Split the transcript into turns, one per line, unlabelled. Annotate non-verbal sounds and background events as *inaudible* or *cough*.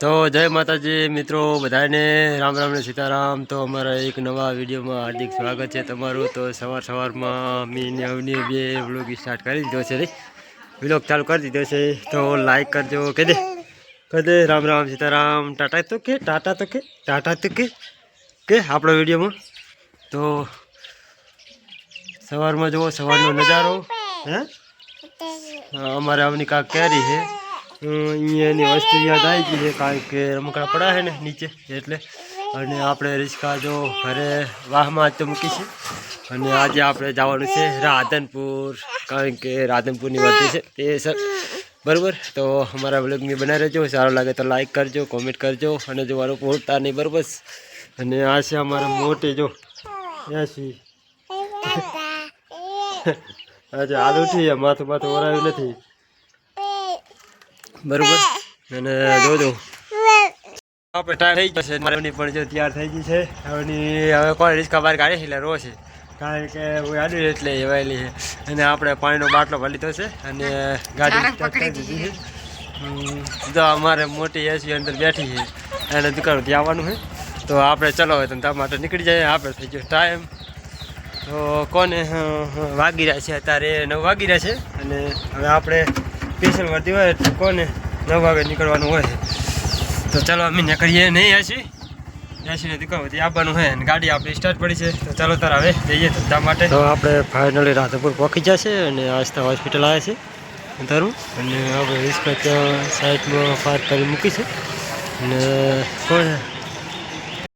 તો જય માતાજી મિત્રો બધાને રામ રામ ને સીતારામ. તો અમારા એક નવા વિડીયોમાં હાર્દિક સ્વાગત છે તમારું. તો સવાર સવારમાં મીને નવની બે વ્લોગ સ્ટાર્ટ કરી દીધો છે વ્લોગ ચાલુ કરી દીધો છે. તો લાઈક કરજો. કે દે કહી દે રામ રામ સીતારામ. ટાટા તો કે ટાટા તો કે ટાટા તો કે. કે આપણો વિડીયોમાં? તો સવારમાં જુઓ સવારનો નજારો. હે અમારે આવની કાંક કેરી છે. અહીંયાની વસ્તુ યાદ આવી ગઈ છે કારણ કે રમકડા પડ્યા છે ને નીચે એટલે. અને આપણે રિક્ષા જો ઘરે વાહમાં જ તો મૂકીશું અને આજે આપણે જવાનું છે રાધનપુર કારણ કે રાધનપુરની વધુ છે તે સર. બરાબર? તો અમારા બ્લોગની બનાવી રહેજો. સારું લાગે તો લાઈક કરજો કોમેન્ટ કરજો અને જોવાનું પૂરતા નહીં બરાબર? અને આ છે અમારા મોટી જો. એસી *laughs* આજે હાલ છે માથું માથું ઓરાયું નથી. બરોબર? અને જોજો. આપણે ટાઈમ થઈ જશે મારી પણ જો તૈયાર થઈ ગઈ છે. હવેની હવે કોણ રિસ્કા બહાર છે એટલે રો છે. કારણ કે હું આડું એટલે એવાયેલી છે. અને આપણે પાણીનો બાટલો ભરી લીધો છે અને ગાડી દીધી છે. જો અમારે મોટી એસી અંદર બેઠી છે એને દુકાન આવવાનું છે. તો આપણે ચલો હવે ધંધા માટે નીકળી જાય આપણે થઈ ગયો ટાઈમ. તો કોને વાગી રહ્યા છે. અત્યારે નવ વાગી રહ્યા છે. અને હવે આપણે સ્પેશિયલ વર્દી હોય એટલે કોને નવ વાગે નીકળવાનું હોય. તો ચાલો અમે નીકળીએ. નહીં હશી એસીને દુકાનમાંથી આવવાનું હોય અને ગાડી આપણી સ્ટાર્ટ પડી છે. તો ચાલો તાર હવે જઈએ ધંધા માટે. તો આપણે ફાઇનલી રાધપુર પહોંચી જશે અને આસ્થા હોસ્પિટલ આવે છે. તારું અને આપણે રિસ્પેક્ટ સાઈડમાં પાર્ક કરી મૂકી છે. અને કોણ